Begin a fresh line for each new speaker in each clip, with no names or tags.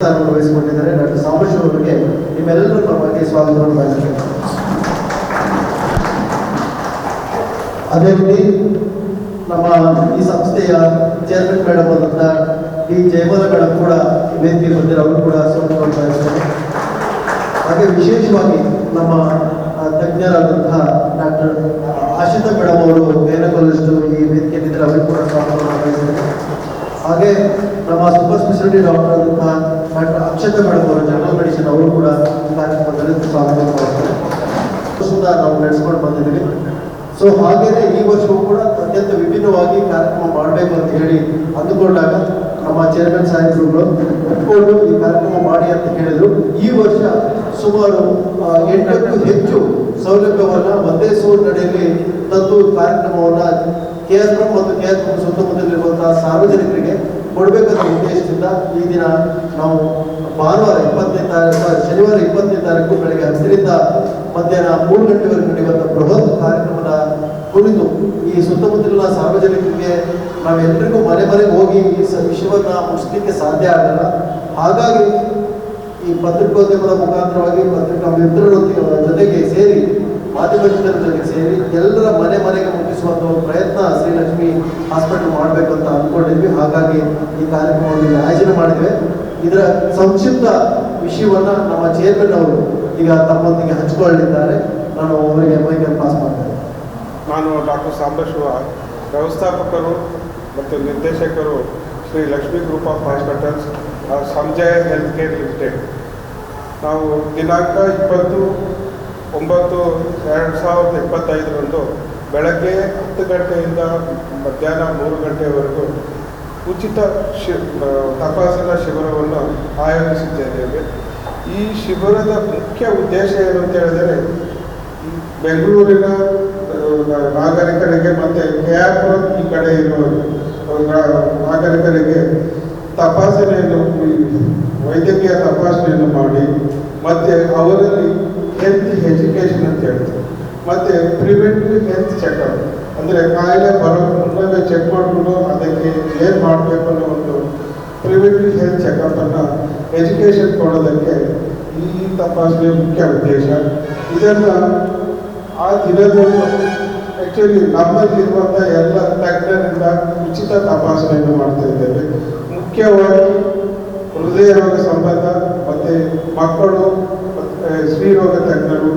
Doctor Sambashiva ಅವರಿಗೆ ನಿಮ್ಮೆಲ್ಲರ ಪರವಾಗಿ ಸ್ವಾಗತವನ್ನು ಬಯಸುತ್ತೇನೆ ಅದೇ ರೀತಿ ನಮ್ಮ ಈ ಸಂಸ್ಥೆಯ ಚೇರ್ಮನ್ ಮೇಡಮ್ ಆದಂಥ ಡಿ. ಜಯಮಾಲ ಮೇಡಮ್ ಕೂಡ ಈ ವೇದಿಕೆ ಬಂದಿರೋ ಅವರು ಕೂಡ ಸ್ವಾಗತವನ್ನು ಬಯಸ್ತೇನೆ ಹಾಗೆ ವಿಶೇಷವಾಗಿ ನಮ್ಮ ತಜ್ಞರಾದಂತಹ ಡಾಕ್ಟರ್ ಆಶಿತಾ ಮೇಡಮ್ ಅವರು ಗೈನಕಾಲಜಿಸ್ಟ್ ಈ ವೇದಿಕೆಯಲ್ಲಿದ್ದರೆ ಅವರು ಕೂಡ ಸ್ವಾಗತವನ್ನು ಬಯಸ್ತೇನೆ ಹಾಗೆ ನಮ್ಮ ಸೂಪರ್ ಸ್ಪೆಷಾಲಿಟಿ ಡಾಕ್ಟರ್ ಆದಂತಹ doctor Akshata madam general medicine ಅವರು ಕೂಡ ಕಾರ್ಯಕ್ರಮದಲ್ಲಿ ಸ್ವಾಗತ ಮಾಡ್ತಾರೆ. ಸುಧಾ ನಾವು ನಡೆಸ್ಕೊಂಡು ಬಂದಿದ್ದೀವಿ. ಸೊ ಹಾಗೇನೆ ಈ ವರ್ಷವೂ ಕೂಡ ಅತ್ಯಂತ ವಿಭಿನ್ನವಾಗಿ ಕಾರ್ಯಕ್ರಮ ಮಾಡಬೇಕು ಅಂತ ಹೇಳಿ ಅಂದುಕೊಂಡಾಗ ನಮ್ಮ ಚೇರ್ಮನ್ ಸಾಹೇಬರುಗಳು ಒಪ್ಪಿಕೊಂಡು ಈ ಕಾರ್ಯಕ್ರಮ ಮಾಡಿ ಅಂತ ಹೇಳಿದ್ರು. ಈ ವರ್ಷ ಸುಮಾರು ಎಂಟಕ್ಕೂ ಹೆಚ್ಚು ಸೌಲಭ್ಯವನ್ನು ಒಂದೇ ಸೂರಿನಡಿಯಲ್ಲಿ ತಂದು ಕಾರ್ಯಕ್ರಮವನ್ನು ಕೆ ಎಸ್ ಮತ್ತು ಕೆ ಎಸ್ ಸುತ್ತಮುತ್ತಲಿರುವಂತಹ ಸಾರ್ವಜನಿಕರಿಗೆ ಕೊಡಬೇಕನ್ನೋ ಉದ್ದೇಶದಿಂದ ಈ ದಿನ ನಾವು ಭಾನುವಾರ ಇಪ್ಪತ್ತನೇ ತಾರೀಕು ಶನಿವಾರ ಇಪ್ಪತ್ತನೇ ತಾರೀಕು ಬೆಳಗ್ಗೆ ಹತ್ತರಿಂದ ಮಧ್ಯಾಹ್ನ ಮೂರು ಗಂಟೆವರೆಗೆ ನಡೆಯುವಂಥ ಬೃಹತ್ ಕಾರ್ಯಕ್ರಮದ ಕುರಿತು ಈ ಸುತ್ತಮುತ್ತಲಿನ ಸಾರ್ವಜನಿಕರಿಗೆ ನಾವೆಲ್ಲರಿಗೂ ಮನೆ ಮನೆಗೆ ಹೋಗಿ ಈ ವಿಷಯವನ್ನು ಮುಚ್ಚಲಿಕ್ಕೆ ಸಾಧ್ಯ ಆಗಲ್ಲ. ಹಾಗಾಗಿ ಈ ಪತ್ರಿಕೋದ್ಯಮದ ಮುಖಾಂತರವಾಗಿ, ಪತ್ರಿಕಾ ಮಿತ್ರರೊಂದಿಗೆ ಜೊತೆಗೆ ಸೇರಿ, ಮಾಧ್ಯಮ ಜೊತೆಗೆ ಸೇರಿ ಎಲ್ಲರ ಮನೆ ಮನೆಗೆ ಮುಟ್ಟಿಸುವಂಥ ಪ್ರಯತ್ನ ಶ್ರೀಲಕ್ಷ್ಮಿ ಹಾಸ್ಪಿಟಲ್ ಮಾಡಬೇಕು ಅಂತ ಅಂದ್ಕೊಂಡಿದ್ವಿ ಹಾಗಾಗಿ ಈ ಕಾರ್ಯಕ್ರಮವನ್ನು ಆಯೋಜನೆ ಮಾಡಿದ್ವಿ. ಇದರ ಸಂಕ್ಷಿಪ್ತ ವಿಷಯವನ್ನ ನಮ್ಮ ಚೇರ್ಮನ್ ಅವರು ಈಗ ತಮ್ಮೊಂದಿಗೆ ಹಂಚಿಕೊಳ್ಳಿದ್ದಾರೆ ನಾನು ಅವರಿಗೆ ಮೈಕನ್ನು ಪಾಸ್ ಮಾಡ್ತೇನೆ.
ನಾನು ಡಾಕ್ಟರ್ ಸಾಂಬಶಿವ, ವ್ಯವಸ್ಥಾಪಕರು ಮತ್ತು ನಿರ್ದೇಶಕರು Shri Lakshmi group of hospitals Sanjay health care limited. ನಾವು ದಿನಾಂಕ ಇಪ್ಪತ್ತು, ಒಂಬತ್ತು, ಎರಡು ಸಾವಿರದ ಇಪ್ಪತ್ತೈದರಂದು ಬೆಳಗ್ಗೆ ಹತ್ತು ಗಂಟೆಯಿಂದ ಮಧ್ಯಾಹ್ನ ಮೂರು ಗಂಟೆವರೆಗೂ ಉಚಿತ ಶಿ ತಪಾಸಣಾ ಶಿಬಿರವನ್ನು ಆಯೋಜಿಸಿದ್ದೇವೆ ಈ ಶಿಬಿರದ ಮುಖ್ಯ ಉದ್ದೇಶ ಏನು ಅಂತ ಹೇಳಿದರೆ ಬೆಂಗಳೂರಿನ ನಾಗರಿಕರಿಗೆ ಮತ್ತು ಕೆಆರ್ಪುರ ಈ ಕಡೆ ಇರುವ ನಾಗರಿಕರಿಗೆ ತಪಾಸಣೆಯನ್ನು ವೈದ್ಯಕೀಯ ತಪಾಸಣೆಯನ್ನು ಮಾಡಿ, ಮತ್ತು ಅವರಲ್ಲಿ ಹೆಲ್ತ್ ಎಜುಕೇಷನ್ ಅಂತ ಹೇಳ್ತಾರೆ. ಮತ್ತು ಪ್ರಿವೆಂಟಿವ್ ಹೆಲ್ತ್ ಚೆಕಪ್ ಅಂದರೆ ಕಾಯಿಲೆ ಬರೋ ಮುನ್ನವೇ ಚೆಕ್ ಮಾಡಿಕೊಂಡು ಅದಕ್ಕೆ ಏನು ಮಾಡಬೇಕು ಅನ್ನೋ ಒಂದು ಪ್ರಿವೆಂಟಿವ್ ಹೆಲ್ತ್ ಚೆಕಪ್ಪನ್ನು ಎಜುಕೇಶನ್ ಕೊಡೋದಕ್ಕೆ ಈ ತಪಾಸಣೆ ಮುಖ್ಯ ಉದ್ದೇಶ. ಇದನ್ನು ಆ ದಿನದಲ್ಲಿ ಆ್ಯಕ್ಚುಲಿ ನಮ್ಮಲ್ಲಿರುವಂಥ ಎಲ್ಲ ತಜ್ಞರಿಂದ ಉಚಿತ ತಪಾಸಣೆಯನ್ನು ಮಾಡ್ತಾ ಇದ್ದೇವೆ. ಮುಖ್ಯವಾಗಿ ಹೃದಯ ರೋಗ ಸಂಬಂಧ, ಮತ್ತು ಮಕ್ಕಳು ಸ್ತ್ರೀರೋಗ ತಜ್ಞರು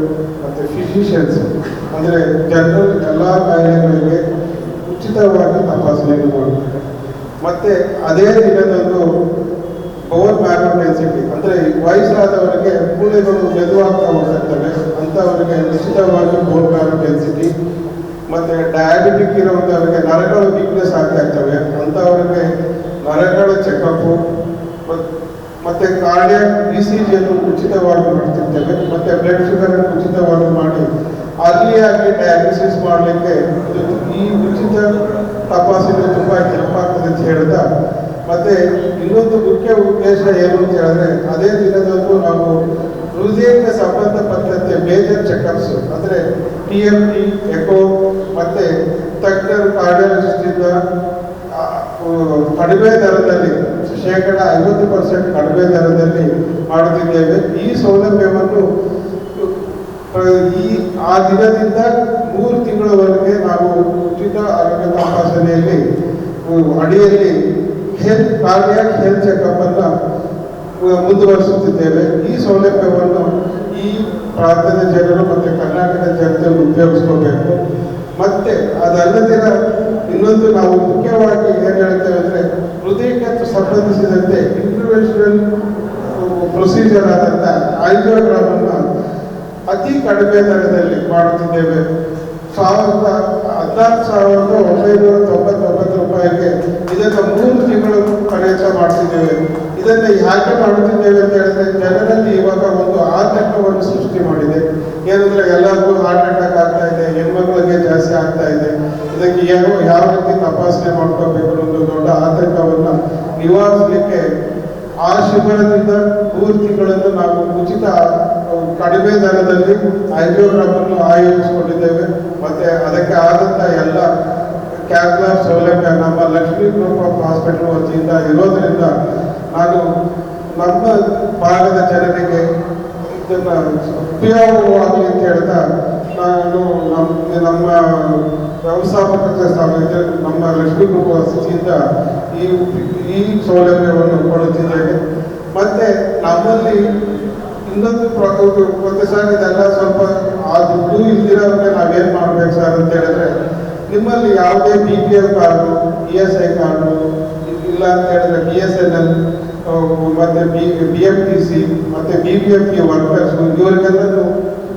ಅಂದರೆ ಜನರಲ್ ಎಲ್ಲ ಕಾಯಿಲೆಗಳಿಗೆ ಉಚಿತವಾಗಿ ತಪಾಸಣೆಯನ್ನು ಮಾಡುತ್ತಾರೆ ಮತ್ತು ಅದೇ ದಿನದಂದು ಬೋನ್ ಮ್ಯಾರೋ ಡೆನ್ಸಿಟಿ ಅಂದರೆ ವಯಸ್ಸಾದವರಿಗೆ ಮೂಳೆಗಳು ಮೆದುವಾಗ್ತಾ ಹೋಗ್ತಿರ್ತವೆ ಅಂಥವರಿಗೆ ಉಚಿತವಾಗಿ ಬೋನ್ ಮ್ಯಾರೋ ಮತ್ತು ಡಯಾಬಿಟಿಕ್ ಇರುವಂಥವರಿಗೆ ನರಗಳು ವೀಕ್ನೆಸ್ ಆಗ್ತಾ ಇರ್ತವೆ ಅಂಥವರಿಗೆ ನರಗಳ ಚೆಕಪ್ಪು ಮತ್ತು ಕಾರ್ಡಿಯಾಕ್ ಇ ಸಿ ಜಿಯನ್ನು ಉಚಿತವಾಗಿ ಮಾಡ್ತಿರ್ತೇವೆ, ಮತ್ತು ಬ್ಲಡ್ ಶುಗರನ್ನು ಉಚಿತವಾಗಿ ಮಾಡಿ ಅರ್ಲಿಯಾಗಿ ಡಯಾಲಿಸಿಸ್ ಮಾಡಲಿಕ್ಕೆ ಈ ಉಚಿತ ತಪಾಸಣೆ ತುಂಬ ಹೆಲ್ಪ್ ಅಂತ ಹೇಳಿದ. ಮತ್ತೆ ಇನ್ನೊಂದು ಮುಖ್ಯ ಉದ್ದೇಶ ಏನು ಅಂತ ಹೇಳಿದ್ರೆ, ಅದೇ ದಿನದಂದು ನಾವು ಹೃದಯಕ್ಕೆ ಸಂಬಂಧಪಟ್ಟಂತೆ ಮೇಜರ್ ಚೆಕಪ್ಸ್ ಅಂದರೆ ಟಿ ಎಂ ಟಿ ಎಕೋ ಮತ್ತೆ ತಜ್ಞರು ಕಾರ್ಡಿಯಾಲಜಿಸ್ಟಿಂದ ಕಡಿಮೆ ದರದಲ್ಲಿ, ಶೇಕಡ ಐವತ್ತು ಪರ್ಸೆಂಟ್ ಕಡಿಮೆ ದರದಲ್ಲಿ ಮಾಡುತ್ತಿದ್ದೇವೆ. ಈ ಸೌಲಭ್ಯವನ್ನು ಈ ಆ ದಿನದಿಂದ ಮೂರು ತಿಂಗಳವರೆಗೆ ನಾವು ಉಚಿತ ಆರೋಗ್ಯ ತಪಾಸಣೆಯಲ್ಲಿ ಅಡಿಯಲ್ಲಿ ಹೆಲ್ತ್ ಕಾರ್ಡಿಯಾಕ್ ಹೆಲ್ತ್ ಚೆಕಪ್ ಅನ್ನ ಮುಂದುವರಿಸುತ್ತಿದ್ದೇವೆ. ಈ ಸೌಲಭ್ಯವನ್ನು ಈ ಪ್ರಾಂತ್ಯದ ಜನರು ಮತ್ತು ಕರ್ನಾಟಕದ ಜನತೆ ಉಪಯೋಗಿಸ್ಕೋಬೇಕು. ಮತ್ತೆ ದಿನ ಇನ್ನೊಂದು ನಾವು ಮುಖ್ಯವಾಗಿ ಏನು ಹೇಳ್ತೇವೆ ಅಂದರೆ, ಹೃದಯಕ್ಕೆ ಸಂಬಂಧಿಸಿದಂತೆ ಇಂಟರ್ವೆನ್ಷನಲ್ ಪ್ರೊಸೀಜರ್ ಆದಂಥ ಆಂಜಿಯೋಗ್ರಾಮನ್ನು ಅತಿ ಕಡಿಮೆ ದರದಲ್ಲಿ ಮಾಡುತ್ತಿದ್ದೇವೆ. ಸಾವಿರದ ಹದಿನಾಲ್ಕು ಸಾವಿರದ ಒಂಬೈನೂರ ತೊಂಬತ್ತೊಂಬತ್ತು ರೂಪಾಯಿಗೆ ಇದನ್ನು ಮೂರು ತಿಂಗಳು ಪ್ರಯತ್ನ ಮಾಡ್ತಿದ್ದೇವೆ. ಇದನ್ನು ಯಾಕೆ ಮಾಡುತ್ತಿದ್ದೇವೆ ಅಂತ ಹೇಳಿದ್ರೆ ಜನರಲ್ಲಿ ಇವಾಗ ಒಂದು ಆತಂಕವನ್ನು ಸೃಷ್ಟಿ ಮಾಡಿದೆ. ಏನಂದ್ರೆ ಎಲ್ಲರಿಗೂ ಹಾರ್ಟ್ ಅಟ್ಯಾಕ್ ಆಗ್ತಾ ಇದೆ, ಹೆಣ್ಮಕ್ಳಿಗೆ ಜಾಸ್ತಿ ಆಗ್ತಾ ಇದೆ. ಇದಕ್ಕೆ ಏನು ಯಾವ ರೀತಿ ತಪಾಸಣೆ ಮಾಡ್ಕೋಬೇಕು ಒಂದು ದೊಡ್ಡ ಆತಂಕವನ್ನು ನಿವಾರಿಸಲಿಕ್ಕೆ ಆ ಶಿಬಿರದಿಂದ ಮೂರು ತಿಂಗಳನ್ನು ನಾವು ಉಚಿತ ಕಡಿಮೆ ದರದಲ್ಲಿ ಆಂಜಿಯೋಗ್ರಾಮ್ ಅನ್ನು ಆಯೋಜಿಸಿಕೊಂಡಿದ್ದೇವೆ. ಮತ್ತೆ ಅದಕ್ಕೆ ಆದಂಥ ಎಲ್ಲ ಕ್ಯಾಬ್ಲಾಬ್ ಸೌಲಭ್ಯ, ನಮ್ಮ ಲಕ್ಷ್ಮೀ ಗ್ರೂಪ್ ಆಫ್ ಹಾಸ್ಪಿಟಲ್ ವತಿಯಿಂದ ಇರೋದ್ರಿಂದ ನಾನು ನಮ್ಮ ಭಾಗದ ಜನರಿಗೆ ಇದನ್ನು ಉಪಯೋಗವಾಗಲಿ ಅಂತ ಹೇಳ್ತಾ ನಾನು ನಮ್ಮ ನಮ್ಮ ವ್ಯವಸ್ಥಾಪಕ ನಮ್ಮ ಲಕ್ಷ್ಮೀ ಗ್ರೂಪ್ ವಸತಿಯಿಂದ ಈ ಈ ಸೌಲಭ್ಯವನ್ನು ಕೊಡುತ್ತಿದ್ದೇವೆ ಮತ್ತೆ ನಮ್ಮಲ್ಲಿ ಇನ್ನೊಂದು ಪ್ರಕೃತಿ ಮತ್ತೆ ಸರ್, ಇದೆಲ್ಲ ಸ್ವಲ್ಪ ಆ ದುಡ್ಡು ಇಲ್ದಿರೋರಿಗೆ ನಾವೇನ್ ಮಾಡ್ಬೇಕು ಸರ್ ಅಂತ ಹೇಳಿದ್ರೆ, ನಿಮ್ಮಲ್ಲಿ ಯಾವುದೇ B P L card E S I card ಇಲ್ಲ ಅಂತ ಹೇಳಿದ್ರೆ ಬಿ ಎಸ್ ಎನ್ ಎಲ್ ಮತ್ತೆ B B F T C ಮತ್ತೆ B P F T workers ಇವರಿಗೆಲ್ಲರೂ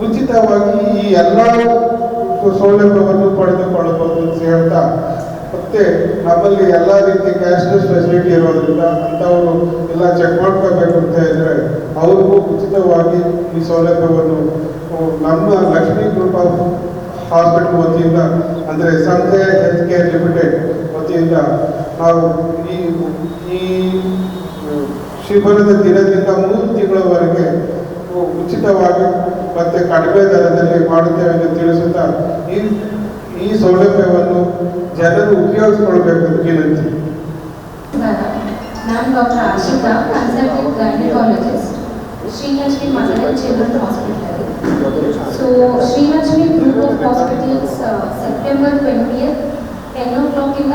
ಉಚಿತವಾಗಿ ಈ ಎಲ್ಲ ಸೌಲಭ್ಯವನ್ನು ಪಡೆದುಕೊಳ್ಳಬಹುದು ಅಂತ ಹೇಳ್ತಾ, ಮತ್ತೆ ನಮ್ಮಲ್ಲಿ ಎಲ್ಲ ರೀತಿ ಕ್ಯಾಶ್ಲೆಸ್ ಫೆಸಿಲಿಟಿ ಇರೋದ್ರಿಂದ ಅಂಥವರು ಎಲ್ಲ ಚೆಕ್ ಮಾಡ್ಕೋಬೇಕು ಅಂತ ಇದ್ರೆ ಅವ್ರಿಗೂ ಉಚಿತವಾಗಿ ಈ ಸೌಲಭ್ಯವನ್ನು ನಮ್ಮ ಲಕ್ಷ್ಮಿ ಗ್ರೂಪ್ ಆಫ್ ಹಾಸ್ಪಿಟಲ್ ವತಿಯಿಂದ, ಅಂದರೆ ಸಂಜೆ ಹೆಲ್ತ್ ಕೇರ್ ಲಿಮಿಟೆಡ್ ವತಿಯಿಂದ ನಾವು ಈ ಈ ಶಿಬಿರದ ದಿನದಿಂದ ಮೂರು ತಿಂಗಳವರೆಗೆ ಉಚಿತವಾಗಿ ಮತ್ತೆ ಕಡಿಮೆ ದರದಲ್ಲಿ ಮಾಡುತ್ತೇವೆ ಎಂದು ತಿಳಿಸುತ್ತಾ, ಈ ಈ ಸೌಲಭ್ಯವನ್ನು ಜನರು ಉಪಯೋಗಿಸಿಕೊಳ್ಬೇಕು ವಿನಂತಿ.
ನಾನು doctor Ashita consultant gynaecologist Shrilakshmi mother and children hospital so Shrilakshmi group of hospitals September twentieth ten ಓ ಕ್ಲಾಕಿಂದ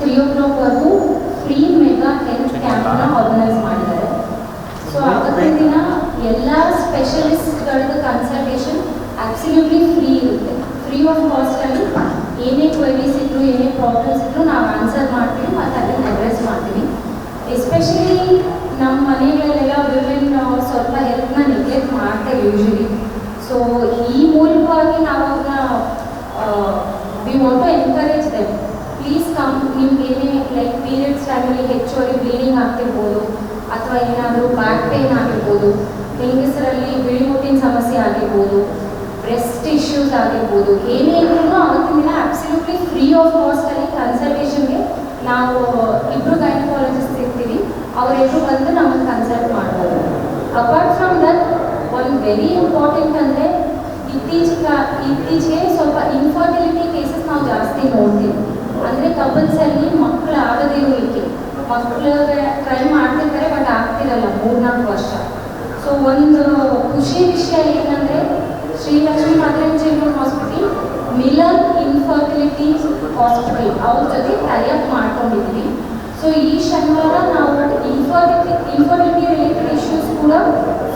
ತ್ರೀ ಓ ಕ್ಲಾಕ್ವರೆಗೂ ಫ್ರೀ ಮೆಗಾ ಹೆಲ್ತ್ ಕ್ಯಾಂಪ್ನ ಆರ್ಗನೈಸ್ ಮಾಡಿದ್ದಾರೆ. ಸೊ ಅವತ್ತಿನ ದಿನ ಎಲ್ಲ ಸ್ಪೆಷಲಿಸ್ಟ್ಗಳದ್ದು ಕನ್ಸಲ್ಟೇಷನ್ ಅಬ್ಸಲ್ಯೂಟ್ಲಿ ಫ್ರೀ ಇರುತ್ತೆ. ಫ್ರೀ ಆಫ್ ಕಾಸ್ಟಲ್ಲಿ ಏನೇ ಕ್ವೈರೀಸ್ ಇದ್ರು ಏನೇ ಪ್ರಾಬ್ಲಮ್ಸ್ ಇದ್ರು ನಾವು ಆನ್ಸರ್ ಮಾಡ್ತೀವಿ ಮತ್ತು ಅದನ್ನು ಅಡ್ರೆಸ್ ಮಾಡ್ತೀವಿ. ಎಸ್ಪೆಷಲಿ ನಮ್ಮ ಮನೆಗಳಲ್ಲೆಲ್ಲ ಸ್ವಲ್ಪ ಹೆಲ್ತ್ನ ನೆಗ್ಲೆಕ್ಟ್ ಮಾಡ್ತೇವೆ ಯೂಶಲಿ ಸೊ ಈ ಮೂಲಕವಾಗಿ ನಾವು ಅವ್ರನ್ನ we want to encourage them please come ನಿಮ್ಗೆ ಏನೇ ಲೈಕ್ ಪೀರಿಯಡ್ಸ್ ಟೈಮಲ್ಲಿ ಹೆಚ್ಚುವರಿ ಬ್ಲೀಡಿಂಗ್ ಆಗ್ತಿರ್ಬೋದು, ಅಥವಾ ಏನಾದರೂ ಬ್ಯಾಕ್ ಪೇನ್ ಆಗಿರ್ಬೋದು, ಹೆಂಗಸರಲ್ಲಿ ಬಿಳಿ ಮುಟ್ಟಿನ ಸಮಸ್ಯೆ ಆಗಿರ್ಬೋದು ಬ್ರೆಸ್ಟ್ ಇಶ್ಯೂಸ್ ಆಗಿರ್ಬೋದು, ಏನೇ ಇದ್ರೂ ಅವತ್ತಿನ ದಿನ ಅಬ್ಸಲ್ಯೂಟ್ಲಿ ಫ್ರೀ ಆಫ್ ಕಾಸ್ಟಲ್ಲಿ ಕನ್ಸಲ್ಟೇಷನ್ಗೆ ನಾವು ಇಬ್ಬರು ಗೈನಕಾಲಜಿಸ್ಟ್ ಇರ್ತೀವಿ. ಅವರೆಲ್ಲರೂ ಬಂದು ನಮ್ಮನ್ನು ಕನ್ಸಲ್ಟ್ ಮಾಡ್ಬೋದು. ಅಪಾರ್ಟ್ ಫ್ರಮ್ ದಟ್ ಒಂದು ವೆರಿ ಇಂಪಾರ್ಟೆಂಟ್ ಅಂದರೆ ಇತ್ತೀಚೆಗೆ ಇತ್ತೀಚೆಗೆ ಸ್ವಲ್ಪ ಇನ್ಫರ್ಟಿಲಿಟಿ ಕೇಸಸ್ ನಾವು ಜಾಸ್ತಿ ನೋಡ್ತೀವಿ. ಅಂದರೆ ಕಪಲ್ಸಲ್ಲಿ ಮಕ್ಕಳು ಆಗದೇ ಇರೋಕೆ ಮಕ್ಕಳಿಗೆ ಟ್ರೈ ಮಾಡ್ತಿರ್ತಾರೆ ಬಟ್ ಆಗ್ತಿರಲ್ಲ, ಮೂರ್ನಾಲ್ಕು ವರ್ಷ. ಸೊ ಒಂದು ಖುಷಿ ವಿಷಯ ಏನಂದರೆ Shrilakshmi mother children hospital Milan infertility hospital ಅವ್ರ ಜೊತೆ ಟೈಅಪ್ ಮಾಡ್ಕೊಂಡಿದ್ವಿ. ಸೊ ಈ ಶನಿವಾರ ನಾವು ಇನ್ಫರ್ಟಿಲಿಟಿ ಇನ್ಫರ್ಟಿಟಿ ರಿಲೇಟೆಡ್ ಇಶ್ಯೂಸ್ ಕೂಡ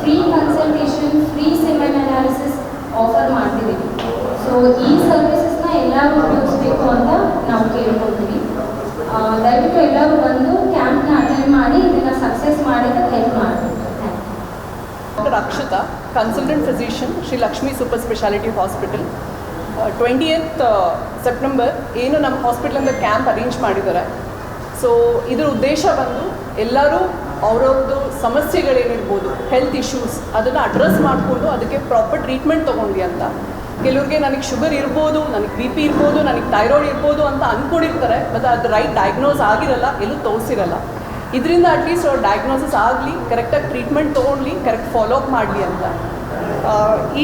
free consultation free semen analysis offer ಮಾಡ್ತಿದ್ದೀವಿ ಸೊ ಈ ಸರ್ವಿಸಸ್ನ ಎಲ್ಲರೂ ಉಪಯೋಗಿಸ್ಬೇಕು ಅಂತ ನಾವು ಕೇಳ್ಕೊತೀವಿ ದಯವಿಟ್ಟು ಎಲ್ಲರೂ ಬಂದು ಕ್ಯಾಂಪ್ನ ಅಟೆಂಡ್ ಮಾಡಿ, ಇದನ್ನು ಸಕ್ಸಸ್ ಮಾಡಿದ್ದಕ್ಕೆ ಹೆಲ್ಪ್ ಮಾಡಿ.
Doctor Akshata consultant physician Shri Lakshmi super speciality hospital twentieth September ಏನು ನಮ್ಮ ಹಾಸ್ಪಿಟ್ಲಿಂದ ಕ್ಯಾಂಪ್ ಅರೇಂಜ್ ಮಾಡಿದ್ದಾರೆ? ಸೊ ಇದರ ಉದ್ದೇಶ ಬಂದು ಎಲ್ಲರೂ ಅವರೊಂದು ಸಮಸ್ಯೆಗಳೇನಿರ್ಬೋದು ಹೆಲ್ತ್ ಇಶ್ಯೂಸ್ ಅದನ್ನು ಅಡ್ರೆಸ್ ಮಾಡಿಕೊಂಡು ಅದಕ್ಕೆ ಪ್ರಾಪರ್ ಟ್ರೀಟ್ಮೆಂಟ್ ತೊಗೊಂಡ್ವಿ ಅಂತ. ಕೆಲವ್ರಿಗೆ ನನಗೆ ಶುಗರ್ ಇರ್ಬೋದು, ನನಗೆ ಬಿ ಪಿ ಇರ್ಬೋದು, ನನಗೆ ಥೈರಾಯ್ಡ್ ಇರ್ಬೋದು ಅಂತ ಅಂದ್ಕೊಂಡಿರ್ತಾರೆ ಬಟ್ ಅದು ರೈಟ್ ಡಯಾಗ್ನೋಸ್ ಆಗಿರಲ್ಲ, ಎಲ್ಲೂ ತೋರಿಸಿರಲ್ಲ. ಇದರಿಂದ ಅಟ್ಲೀಸ್ಟ್ ಅವ್ರು ಡಯಾಗ್ನೋಸಿಸ್ ಆಗಲಿ ಕರೆಕ್ಟಾಗಿ ಟ್ರೀಟ್ಮೆಂಟ್ ತೊಗೊಳ್ಲಿ ಕರೆಕ್ಟ್ ಫಾಲೋ ಅಪ್ ಮಾಡಲಿ ಅಂತ.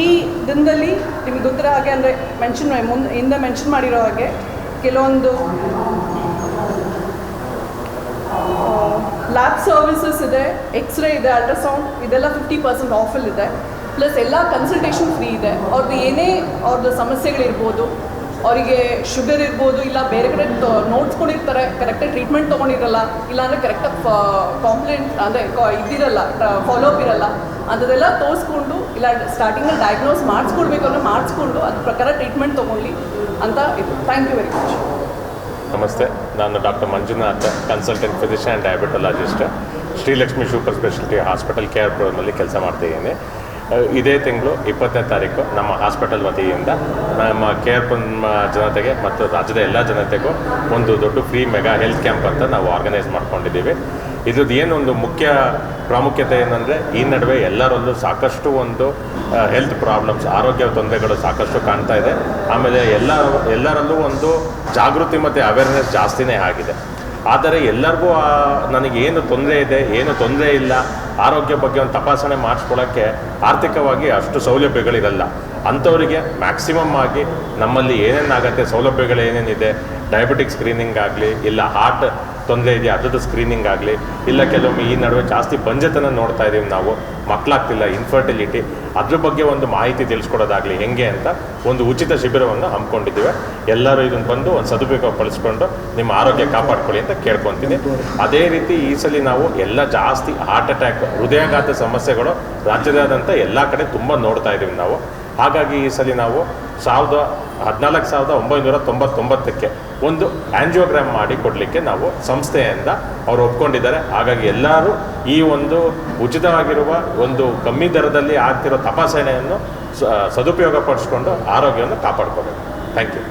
ಈ ದಿನದಲ್ಲಿ ನಿಮ್ಗೆ ಗೊತ್ತಿರೋ ಹಾಗೆ ಅಂದರೆ ಮೆನ್ಷನ್ ಮುಂದೆ ಹಿಂದೆ ಮೆನ್ಷನ್ ಮಾಡಿರೋ ಹಾಗೆ ಕೆಲವೊಂದು ಲ್ಯಾಬ್ ಸರ್ವಿಸಸ್ ಇದೆ ಎಕ್ಸ್ರೇ ಇದೆ ಅಲ್ಟ್ರಾಸೌಂಡ್ ಇದೆಲ್ಲ ಫಿಫ್ಟಿ ಪರ್ಸೆಂಟ್ ಆಫಲ್ ಇದೆ. ಪ್ಲಸ್ ಎಲ್ಲ ಕನ್ಸಲ್ಟೇಷನ್ ಫ್ರೀ ಇದೆ. ಅವ್ರದ್ದು ಏನೇ ಅವ್ರದ್ದು ಸಮಸ್ಯೆಗಳಿರ್ಬೋದು, ಅವರಿಗೆ ಶುಗರ್ ಇರ್ಬೋದು, ಇಲ್ಲ ಬೇರೆ ಕಡೆ ನೋಡ್ಸ್ಕೊಂಡಿರ್ತಾರೆ ಕರೆಕ್ಟಾಗಿ ಟ್ರೀಟ್ಮೆಂಟ್ ತೊಗೊಂಡಿರಲ್ಲ ಇಲ್ಲಾಂದರೆ ಕರೆಕ್ಟಾಗಿ ಕಾಂಪ್ಲೇಂಟ್ ಅಂದರೆ ಇದಿರಲ್ಲ ಫಾಲೋ ಅಪ್ ಇರಲ್ಲ, ಅಂಥದ್ದೆಲ್ಲ ತೋರಿಸ್ಕೊಂಡು, ಇಲ್ಲ ಸ್ಟಾರ್ಟಿಂಗಲ್ಲಿ ಡಯಾಗ್ನೋಸ್ ಮಾಡಿಸ್ಕೊಡ್ಬೇಕು ಅಂದರೆ ಮಾಡಿಸ್ಕೊಂಡು, ಅದ್ರ ಪ್ರಕಾರ ಟ್ರೀಟ್ಮೆಂಟ್ ತೊಗೊಳ್ಳಿ ಅಂತ ಇದು. ಥ್ಯಾಂಕ್ ಯು ವೆರಿ ಮಚ್
ನಮಸ್ತೆ. ನಾನು doctor Manjunath consultant physician and diabetologist Shrilakshmi super speciality hospital K R ಪುರದಲ್ಲಿ ಕೆಲಸ ಮಾಡ್ತಿದ್ದೀನಿ ಇದೇ ತಿಂಗಳು ಇಪ್ಪತ್ತನೇ ತಾರೀಕು ನಮ್ಮ ಹಾಸ್ಪಿಟಲ್ ವತಿಯಿಂದ ನಮ್ಮ ಕೇರ್ ಪುರಂ ಜನತೆಗೆ ಮತ್ತು ರಾಜ್ಯದ ಎಲ್ಲ ಜನತೆಗೂ ಒಂದು ದೊಡ್ಡ ಫ್ರೀ ಮೆಗಾ ಹೆಲ್ತ್ ಕ್ಯಾಂಪ್ ಅಂತ ನಾವು ಆರ್ಗನೈಸ್ ಮಾಡ್ಕೊಂಡಿದ್ದೀವಿ. ಇದ್ರದ್ದು ಏನೊಂದು ಮುಖ್ಯ ಪ್ರಾಮುಖ್ಯತೆ ಏನಂದರೆ, ಈ ನಡುವೆ ಎಲ್ಲರಲ್ಲೂ ಸಾಕಷ್ಟು ಒಂದು ಹೆಲ್ತ್ ಪ್ರಾಬ್ಲಮ್ಸ್ ಆರೋಗ್ಯ ತೊಂದರೆಗಳು ಸಾಕಷ್ಟು ಕಾಣ್ತಾ ಇದೆ. ಆಮೇಲೆ ಎಲ್ಲ, ಎಲ್ಲರಲ್ಲೂ ಒಂದು ಜಾಗೃತಿ ಮತ್ತು ಅವೇರ್ನೆಸ್ ಜಾಸ್ತಿನೇ ಆಗಿದೆ. ಆದರೆ ಎಲ್ಲರಿಗೂ ನನಗೆ ಏನು ತೊಂದರೆ ಇದೆ, ಏನು ತೊಂದರೆ ಇಲ್ಲ, ಆರೋಗ್ಯ ಬಗ್ಗೆ ಒಂದು ತಪಾಸಣೆ ಮಾಡಿಸ್ಕೊಳ್ಳೋಕ್ಕೆ ಆರ್ಥಿಕವಾಗಿ ಅಷ್ಟು ಸೌಲಭ್ಯಗಳಿರಲ್ಲ. ಅಂಥವರಿಗೆ ಮ್ಯಾಕ್ಸಿಮಮ್ ಆಗಿ ನಮ್ಮಲ್ಲಿ ಏನೇನಾಗತ್ತೆ ಸೌಲಭ್ಯಗಳು ಏನೇನಿದೆ ಡಯಾಬಿಟಿಕ್ ಸ್ಕ್ರೀನಿಂಗ್ ಆಗಲಿ, ಇಲ್ಲ ಹಾರ್ಟ್ ತೊಂದರೆ ಇದೆಯಾ? ಅದ್ರದ್ದು ಸ್ಕ್ರೀನಿಂಗ್ ಆಗಲಿ, ಇಲ್ಲ ಕೆಲವೊಮ್ಮೆ ಈ ನಡುವೆ ಜಾಸ್ತಿ ಬಂಜತನ ನೋಡ್ತಾ ಇದ್ದೀವಿ ನಾವು ಮಕ್ಕಳಾಗ್ತಿಲ್ಲ ಇನ್ಫರ್ಟಿಲಿಟಿ ಅದ್ರ ಬಗ್ಗೆ ಒಂದು ಮಾಹಿತಿ ತಿಳಿಸ್ಕೊಡೋದಾಗಲಿ ಹೆಂಗೆ ಅಂತ ಒಂದು ಉಚಿತ ಶಿಬಿರವನ್ನು ಹಮ್ಮಿಕೊಂಡಿದ್ದೀವಿ. ಎಲ್ಲರೂ ಇದನ್ನು ಬಂದು ಒಂದು ಸದುಪಯೋಗ ಪಡಿಸ್ಕೊಂಡು ನಿಮ್ಮ ಆರೋಗ್ಯ ಕಾಪಾಡ್ಕೊಳ್ಳಿ ಅಂತ ಕೇಳ್ಕೊತೀನಿ. ಅದೇ ರೀತಿ ಈ ಸಲ ನಾವು ಎಲ್ಲ ಜಾಸ್ತಿ ಹಾರ್ಟ್ ಅಟ್ಯಾಕ್ ಹೃದಯಾಘಾತ ಸಮಸ್ಯೆಗಳು ರಾಜ್ಯದಾದಂಥ ಎಲ್ಲ ಕಡೆ ತುಂಬ ನೋಡ್ತಾ ಇದ್ದೀವಿ ನಾವು. ಹಾಗಾಗಿ ಈ ಸಲ ನಾವು ಸಾವಿರದ ಹದಿನಾಲ್ಕು ಸಾವಿರದ ಒಂಬೈನೂರ ತೊಂಬತ್ತೊಂಬತ್ತಕ್ಕೆ ಒಂದು ಆ್ಯಂಜಿಯೋಗ್ರಾಮ್ ಮಾಡಿ ಕೊಡಲಿಕ್ಕೆ ನಾವು ಸಂಸ್ಥೆಯಿಂದ ಅವರು ಒಪ್ಕೊಂಡಿದ್ದಾರೆ. ಹಾಗಾಗಿ ಎಲ್ಲರೂ ಈ ಒಂದು ಉಚಿತವಾಗಿರುವ ಒಂದು ಕಮ್ಮಿ ದರದಲ್ಲಿ ಆಗ್ತಿರೋ ತಪಾಸಣೆಯನ್ನು ಸದುಪಯೋಗ ಪಡಿಸ್ಕೊಂಡು ಆರೋಗ್ಯವನ್ನು ಕಾಪಾಡ್ಕೋಬೇಕು. Thank you.